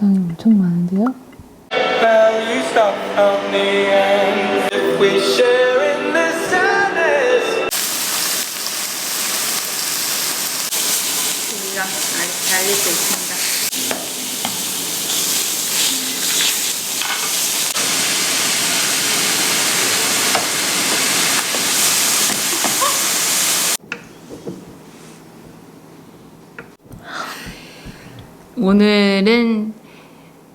적당히 엄청 많은데요? 우리가 아직 수 있습니다. 오늘은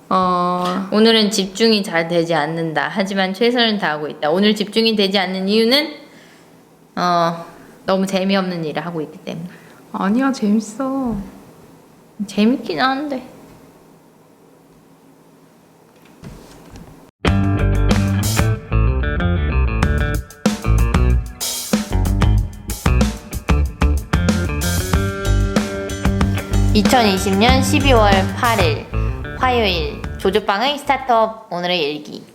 어 오늘은 집중이 잘 되지 않는다. 하지만 최선을 다하고 있다. 오늘 집중이 되지 않는 이유는 어 너무 재미없는 일을 하고 있기 때문에. 아니야 재밌어. 재밌긴 한데. (2020년 12월 8일) 화요일 조조빵의 스타트업 오늘의 일기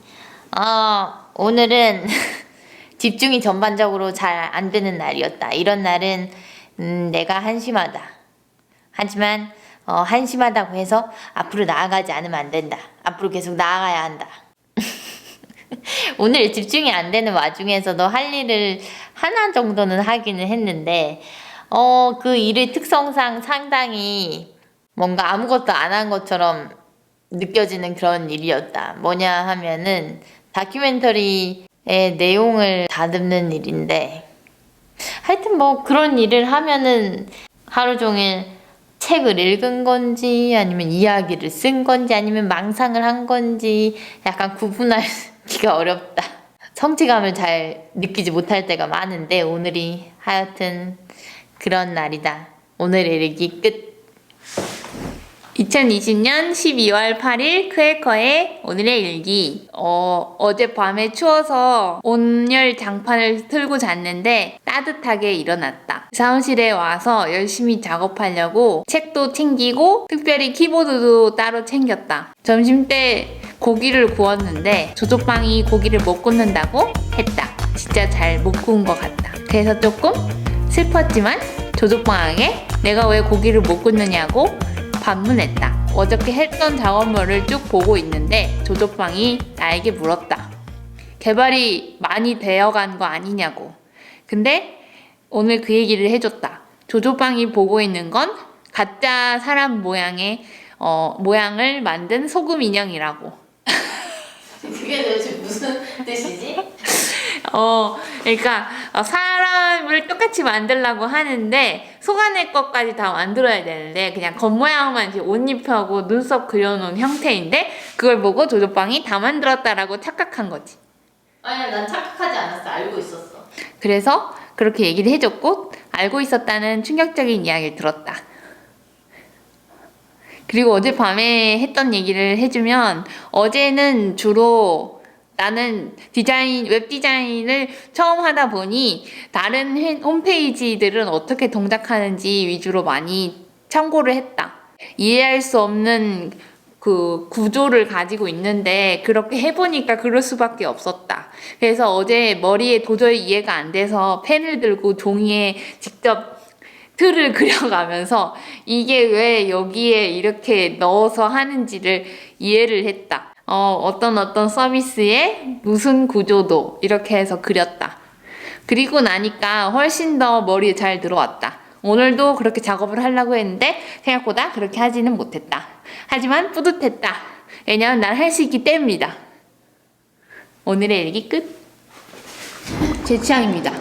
어, 오늘은 집중이 전반적으로 잘 안 되는 날이었다 이런 날은 음, 내가 한심하다 하지만 어, 한심하다고 해서 앞으로 나아가지 않으면 안 된다. 앞으로 계속 나아가야 한다. 오늘 집중이 안 되는 와중에서도 할 일을 하나 정도는 하기는 했는데, 어, 그 일의 특성상 상당히 뭔가 아무것도 안 한 것처럼 느껴지는 그런 일이었다. 뭐냐 하면은 다큐멘터리의 내용을 다듬는 일인데, 하여튼 뭐 그런 일을 하면은 하루 종일 책을 읽은 건지 아니면 이야기를 쓴 건지 아니면 망상을 한 건지 약간 구분하기가 어렵다. 성취감을 잘 느끼지 못할 때가 많은데 오늘이 하여튼 그런 날이다. 오늘의 일기 끝. 2020년 12월 8일 크래커의 오늘의 일기. 어, 어젯밤에 추워서 온열 장판을 틀고 잤는데 따뜻하게 일어났다. 사무실에 와서 열심히 작업하려고 책도 챙기고 특별히 키보드도 따로 챙겼다. 점심 때 고기를 구웠는데 조조빵이 고기를 못 굽는다고 했다. 진짜 잘 못 구운 것 같다. 그래서 조금 슬펐지만 조조빵에게 내가 왜 고기를 못 굽느냐고 반문했다. 어저께 했던 작업물을 쭉 보고 있는데 조조빵이 나에게 물었다. 개발이 많이 되어간 거 아니냐고. 근데 오늘 그 얘기를 해줬다. 조조빵이 보고 있는 건 가짜 사람 모양의 어, 모양을 만든 소금 인형이라고. 그게 도대체 무슨 뜻이지? 어, 그러니까 어, 사람을 똑같이 만들려고 하는데 속안의 것까지 다 만들어야 되는데 그냥 겉모양만 옷 입혀하고 눈썹 그려놓은 형태인데 그걸 보고 조조빵이 다 만들었다라고 착각한 거지. 아니야, 난 착각하지 않았어. 알고 있었어. 그래서 그렇게 얘기를 해줬고 알고 있었다는 충격적인 이야기를 들었다. 그리고 어젯밤에 했던 얘기를 해주면 어제는 주로 나는 디자인, 웹 디자인을 처음 하다 보니 다른 회- 홈페이지들은 어떻게 동작하는지 위주로 많이 참고를 했다. 이해할 수 없는 그 구조를 가지고 있는데 그렇게 해보니까 그럴 수밖에 없었다. 그래서 어제 머리에 도저히 이해가 안 돼서 펜을 들고 종이에 직접 틀을 그려가면서 이게 왜 여기에 이렇게 넣어서 하는지를 이해를 했다. 어, 어떤 어떤 서비스에 무슨 구조도 이렇게 해서 그렸다. 그리고 나니까 훨씬 더 머리에 잘 들어왔다. 오늘도 그렇게 작업을 하려고 했는데 생각보다 그렇게 하지는 못했다. 하지만 뿌듯했다. 왜냐면 난 할 수 있기 때문이다. 오늘의 일기 끝. 제 취향입니다.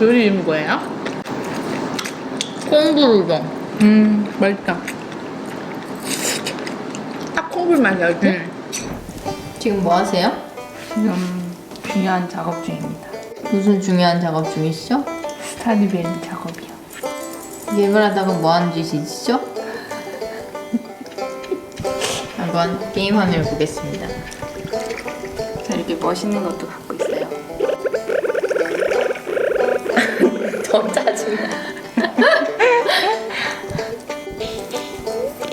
요리 이름 뭐예요? 콩부르동. 음 맛있다. 딱 콩불 맛이야 이게. 응. 지금 뭐 하세요? 지금 중요한 작업 중입니다. 무슨 중요한 작업 중이시죠? 스타디베리 작업이요. 개발하다가 뭐 하는 짓이시죠? 한번 게임 화면을 보겠습니다. 자 이렇게 멋있는 것도 갖고 있어요. 더 짜증나.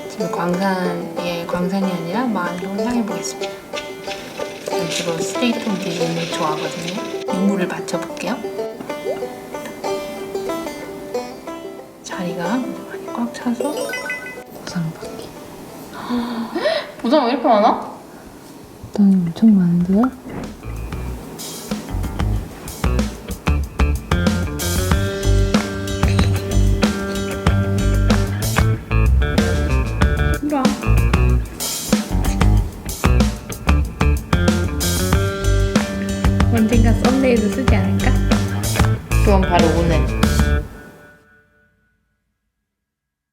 지금 광산 에 광산이 아니라 마을로 향해 보겠습니다. 전 주로 스테이트 디즈니 좋아하거든요. 유물을 받쳐볼게요. 자리가 많이 꽉 차서 보상 받기. 보상 왜 이렇게 많아? 돈이 엄청 많은데요? 언젠가 썸네일도 쓰지 않을까? 그건 바로 오늘.